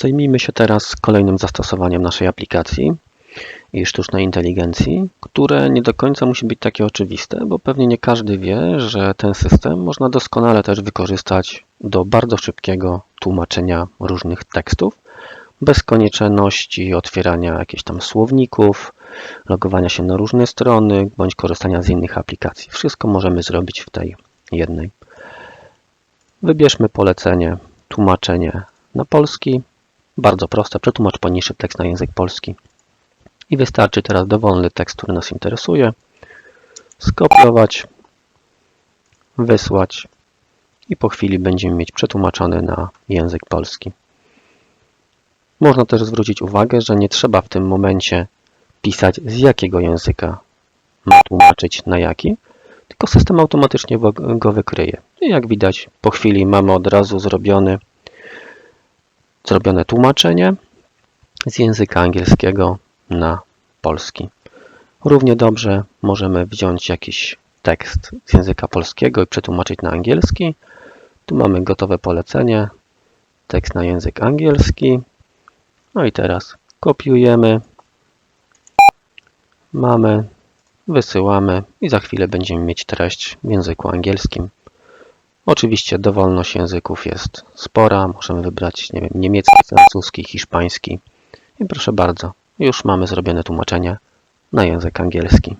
Zajmijmy się teraz kolejnym zastosowaniem naszej aplikacji i sztucznej inteligencji, które nie do końca musi być takie oczywiste, bo pewnie nie każdy wie, że ten system można doskonale też wykorzystać do bardzo szybkiego tłumaczenia różnych tekstów, bez konieczności otwierania jakichś tam słowników, logowania się na różne strony, bądź korzystania z innych aplikacji. Wszystko możemy zrobić w tej jednej. Wybierzmy polecenie tłumaczenie na polski. Bardzo proste. Przetłumacz poniższy tekst na język polski. I wystarczy teraz dowolny tekst, który nas interesuje, skopiować, wysłać i po chwili będziemy mieć przetłumaczony na język polski. Można też zwrócić uwagę, że nie trzeba w tym momencie pisać z jakiego języka ma tłumaczyć na jaki, tylko system automatycznie go- wykryje. I jak widać, po chwili mamy od razu zrobiony, zrobione tłumaczenie z języka angielskiego na polski. Równie dobrze możemy wziąć jakiś tekst z języka polskiego i przetłumaczyć na angielski. Tu mamy gotowe polecenie, tekst na język angielski. No i teraz kopiujemy, mamy, wysyłamy i za chwilę będziemy mieć treść w języku angielskim. Oczywiście dowolność języków jest spora, możemy wybrać nie wiem, niemiecki, francuski, hiszpański i proszę bardzo, już mamy zrobione tłumaczenie na język angielski.